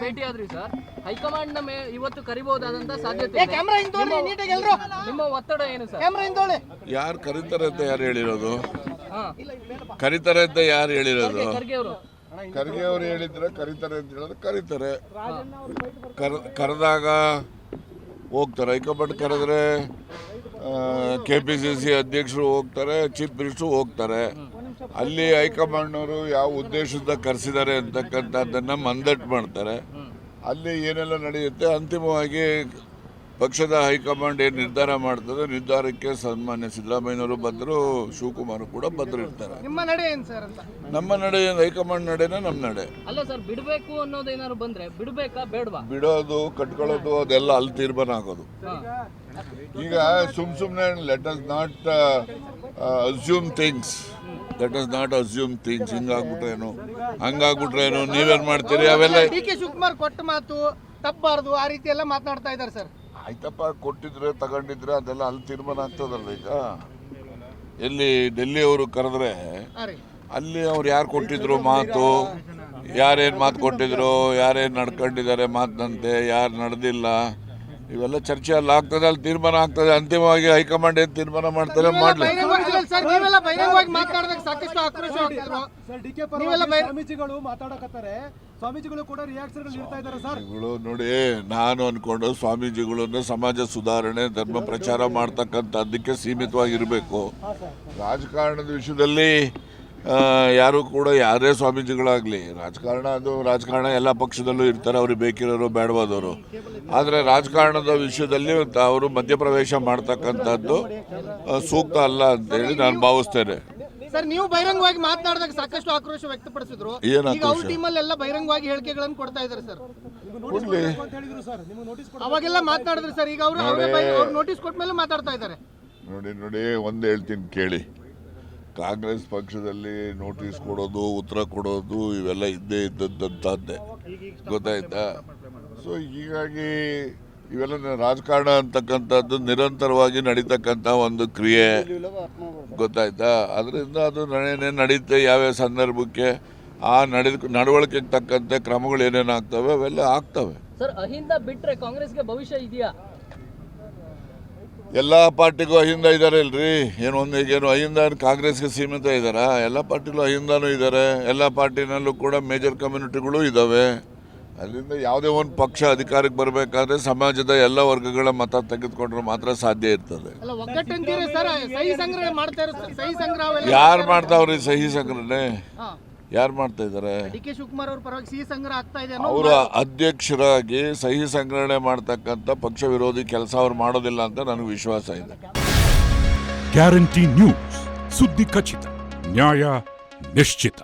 ಭೇಟಿ ಆದ್ರಿ ಸರ್? ಹೈಕಮಾಂಡ್ನ ಮೇ ಇವತ್ತು ಕರಿಬಹುದಾದಂತ ಸಾಧ್ಯತೆ ನಿಮ್ಮ ಒತ್ತಡ ಏನು ಸರ್? ಯಾರು ಕರೀತಾರೆ ಅಂತ ಯಾರು ಹೇಳಿರೋದು? ಹಾ. ಕರೀತಾರೆ ಅಂತ ಯಾರು ಹೇಳಿರೋದು? ಖರ್ಗೆ ಅವರು. ಖರ್ಗೆ ಅವ್ರು ಹೇಳಿದ್ರೆ ಕರೀತಾರೆ ಅಂತ ಹೇಳಿದ್ರೆ ಕರೀತಾರೆ. ಕರ್ ಕರೆದಾಗ ಹೋಗ್ತಾರೆ. ಹೈಕಮಾಂಡ್ ಕರೆದ್ರೆ ಕೆ ಪಿ ಸಿ ಸಿ ಅಧ್ಯಕ್ಷರು ಹೋಗ್ತಾರೆ ಚೀಫ್ ಮಿನಿಸ್ಟ್ರು ಹೋಗ್ತಾರೆ. ಅಲ್ಲಿ ಹೈಕಮಾಂಡ್ನವರು ಯಾವ ಉದ್ದೇಶದಿಂದ ಕರೆಸಿದ್ದಾರೆ ಅಂತಕ್ಕಂಥದ್ದನ್ನು ಮಂದಟ್ಟು ಮಾಡ್ತಾರೆ. ಅಲ್ಲಿ ಏನೆಲ್ಲ ನಡೆಯುತ್ತೆ, ಅಂತಿಮವಾಗಿ ಪಕ್ಷದ ಹೈಕಮಾಂಡ್ ಏನು ನಿರ್ಧಾರ ಮಾಡ್ತದೆ ನಿರ್ಧಾರಕ್ಕೆ ಸನ್ಮಾನ್ಯ ಸಿದ್ದರಾಮಯ್ಯನವರು ಬಂದರು ಶಿವಕುಮಾರ್ ಕೂಡ ಬಂದಿರ್ತಾರೆ ನಿಮ್ಮ ನಡೆ ಏನ್ ಸರ್ ಅಂತ? ನಮ್ಮ ನಡೆ ಹೈಕಮಾಂಡ್ ನಡೆನೇ ನಮ್ಮ ನಡೆ? ಅಲ್ಲ ಸರ್ ಬಿಡಬೇಕು ಅನ್ನೋದೇನಾದ್ರು ಬಂದ್ರೆ ಬಿಡಬೇಕಾ ಬೇಡವಾ? ಬಿಡೋದು ಕಟ್ಕೊಳ್ಳೋದು ಅದೆಲ್ಲ ಅಲ್ಲಿ ತೀರ್ಮಾನ ಆಗೋದು. ಈಗ ಸುಮ್ ಸುಮ್ಮನೆ let us not assume things that is not assume things ಹಿಂಗಾಗ್ಬಿಟ್ರೇನು ಹಂಗಾಗ್ಬಿಟ್ರೇನು ನೀವೇನು ಮಾಡ್ತೀರಿ? ಅವೆಲ್ಲ ಡಿ ಕೆ ಶಿವಕುಮಾರ್ ಕೊಟ್ಟ ಮಾತು ತಪ್ಪಬಾರ್ದು ಆ ರೀತಿ ಎಲ್ಲ ಮಾತನಾಡ್ತಾ ಇದ್ದಾರೆ ಸರ್. ಆಯ್ತಪ್ಪ ಕೊಟ್ಟಿದ್ರೆ ತಗೊಂಡಿದ್ರೆ ಅದೆಲ್ಲ ಅಲ್ಲಿ ತೀರ್ಮಾನ ಆಗ್ತದಲ್ಲ ಈಗ? ಎಲ್ಲಿ ಡೆಲ್ಲಿ ಅವರು ಕರೆದ್ರೆ ಅಲ್ಲಿ ಅವ್ರು ಯಾರು ಕೊಟ್ಟಿದ್ರು ಮಾತು? ಯಾರೇನು ಮಾತು ಕೊಟ್ಟಿದ್ರು? ಯಾರೇನು ನಡ್ಕೊಂಡಿದ್ದಾರೆ ಮಾತಿನಂತೆ? ಯಾರು ನಡೆದಿಲ್ಲ? ಇವೆಲ್ಲ ಚರ್ಚೆ ಅಲ್ಲಿ ಆಗ್ತದೆ ಅಲ್ಲಿ ತೀರ್ಮಾನ ಆಗ್ತದೆ. ಅಂತಿಮವಾಗಿ ಹೈಕಮಾಂಡ್ ಏನು ತೀರ್ಮಾನ ಮಾಡ್ತಾರೆ? ಮಾಡಲಿ. ಸರ್ ನೀವೆಲ್ಲ ಬಹಿರಂಗವಾಗಿ ಮಾತನಾಡಿದಾಗ ಸಾಕಷ್ಟು ಆಕ್ರೋಶ ಆಗ್ತಿದ್ರು ಸರ್ ಡಿ ಕೆ ನೀವೆಲ್ಲ ಸ್ವಾಮೀಜಿಗಳು ಮಾತಾಡಕತ್ತಾರೆ. ಸ್ವಾಮೀಜಿಗಳು ಕೂಡ ರಿಯಾಕ್ಷನ್ ನೀಡ್ತಾ ಇದ್ದಾರೆ ಸರ್. ನೋಡಿ ನಾನು ಅನ್ಕೊಂಡು ಸ್ವಾಮೀಜಿಗಳನ್ನ ಸಮಾಜ ಸುಧಾರಣೆ ಧರ್ಮ ಪ್ರಚಾರ ಮಾಡ್ತಕ್ಕಂಥದ್ದಕ್ಕೆ ಸೀಮಿತವಾಗಿರಬೇಕು. ರಾಜಕಾರಣದ ವಿಷಯದಲ್ಲಿ ಯಾರು ಕೂಡ ಯಾರೇ ಸ್ವಾಮೀಜಿಗಳಾಗಲಿ ರಾಜಕಾರಣ ಅದು ರಾಜಕಾರಣ ಎಲ್ಲ ಪಕ್ಷದಲ್ಲೂ ಇರ್ತಾರೆ ಅವ್ರಿಗೆ ಬೇಕಿರೋರು ಬೇಡವಾದವರು. ಆದರೆ ರಾಜಕಾರಣದ ವಿಷಯದಲ್ಲಿ ಅವರು ಮಧ್ಯಪ್ರವೇಶ ಮಾಡ್ತಕ್ಕಂಥದ್ದು ಸೂಕ್ತ ಅಲ್ಲ ಅಂತೇಳಿ ನಾನು ಭಾವಿಸ್ತೇನೆ. ಸರ್ ನೀವು ಬಹಿರಂಗವಾಗಿ ಮಾತನಾಡಿದಾಗ ಸಾಕಷ್ಟು ಆಕ್ರೋಶ ವ್ಯಕ್ತಪಡಿಸಿದ್ರು. ಈಗ ಅವ್ರ ಆಕ್ರೋಶ? ಟೀಮಲ್ಲಿ ಎಲ್ಲ ಬಹಿರಂಗವಾಗಿ ಹೇಳಿಕೆಗಳನ್ನು ಕೊಡ್ತಾ ಇದ್ದಾರೆ ಸರ್. ಅವಾಗೆಲ್ಲ ಮಾತನಾಡಿದ್ರು ಸರ್ ಈಗ. ಅವ್ರು ನೋಟಿಸ್ ಕೊಟ್ಟ ಮೇಲೆ ಮಾತಾಡ್ತಾ ಇದ್ದಾರೆ. ನೋಡಿ ನೋಡಿ ಒಂದು ಹೇಳ್ತೀನಿ ಕೇಳಿ. ಕಾಂಗ್ರೆಸ್ ಪಕ್ಷದಲ್ಲಿ ನೋಟಿಸ್ ಕೊಡೋದು, ಉತ್ತರ ಕೊಡೋದು, ಇವೆಲ್ಲ ಇದ್ದೇ ಇದ್ದದ್ದಂಥದ್ದೇ ಗೊತ್ತಾಯ್ತಾ? ಸೊ ಹೀಗಾಗಿ ಇವೆಲ್ಲ ರಾಜಕಾರಣ ಅಂತಕ್ಕಂಥದ್ದು ನಿರಂತರವಾಗಿ ನಡೀತಕ್ಕಂಥ ಒಂದು ಕ್ರಿಯೆ. ಗೊತ್ತಾಯ್ತಾ? ಅದರಿಂದ ಅದು ನಡೆಯೇ ನಡೀತೆ ಯಾವ್ಯಾವ ಸಂದರ್ಭಕ್ಕೆ, ಆ ನಡೆದ, ನಡವಳಿಕೆಗೆ ತಕ್ಕಂತೆ ಕ್ರಮಗಳು ಏನೇನು ಆಗ್ತವೆ ಅವೆಲ್ಲ ಆಗ್ತವೆ. ಸರ್, ಅಹಿಂದ ಬಿಟ್ಟರೆ ಕಾಂಗ್ರೆಸ್ಗೆ ಭವಿಷ್ಯ ಇದೆಯಾ? ಎಲ್ಲ ಪಾರ್ಟಿಗೂ ಅಹಿಂದ ಇದ್ದಾರೆ ಇಲ್ರಿ ಏನು ಒಂದು ಈಗೇನು ಅಹಿಂದ ಕಾಂಗ್ರೆಸ್ಗೆ ಸೀಮಿತ ಇದ್ದಾರಾ ಎಲ್ಲ ಪಾರ್ಟಿಗಳು ಅಹಿಂದನೂ ಇದ್ದಾರೆ ಎಲ್ಲ ಪಾರ್ಟಿನಲ್ಲೂ ಕೂಡ ಮೇಜರ್ ಕಮ್ಯುನಿಟಿಗಳು ಇದ್ದಾವೆ ಅಲ್ಲಿಂದ ಯಾವುದೇ ಒಂದು ಪಕ್ಷ ಅಧಿಕಾರಕ್ಕೆ ಬರಬೇಕಾದ್ರೆ ಸಮಾಜದ ಎಲ್ಲ ವರ್ಗಗಳ ಮತ ತೆಗೆದುಕೊಂಡ್ರೆ ಮಾತ್ರ ಸಾಧ್ಯ ಇರ್ತದೆ. ಯಾರು ಮಾಡ್ತಾವ್ರಿ ಸಹಿ ಸಂಗ್ರಹಣೆ. ಯಾರು ಮಾಡ್ತಾ ಇದ್ದಾರೆ? ಡಿ ಕೆ ಶಿವಕುಮಾರ್ ಅವ್ರ ಪರವಾಗಿ ಸಿಹಿ ಸಂಗ್ರಹ ಆಗ್ತಾ ಇದೆ ಅನ್ನೋ ಅವರ ಅಧ್ಯಕ್ಷರಾಗಿ ಸಹಿ ಸಂಗ್ರಹಣೆ ಮಾಡ್ತಕ್ಕಂಥ ಪಕ್ಷ ವಿರೋಧಿ ಕೆಲಸ ಅವ್ರು ಮಾಡೋದಿಲ್ಲ ಅಂತ ನನಗೆ ವಿಶ್ವಾಸ ಇದೆ. ಗ್ಯಾರಂಟಿ ನ್ಯೂಸ್ ಸುದ್ದಿ ಖಚಿತ ನ್ಯಾಯ ನಿಶ್ಚಿತ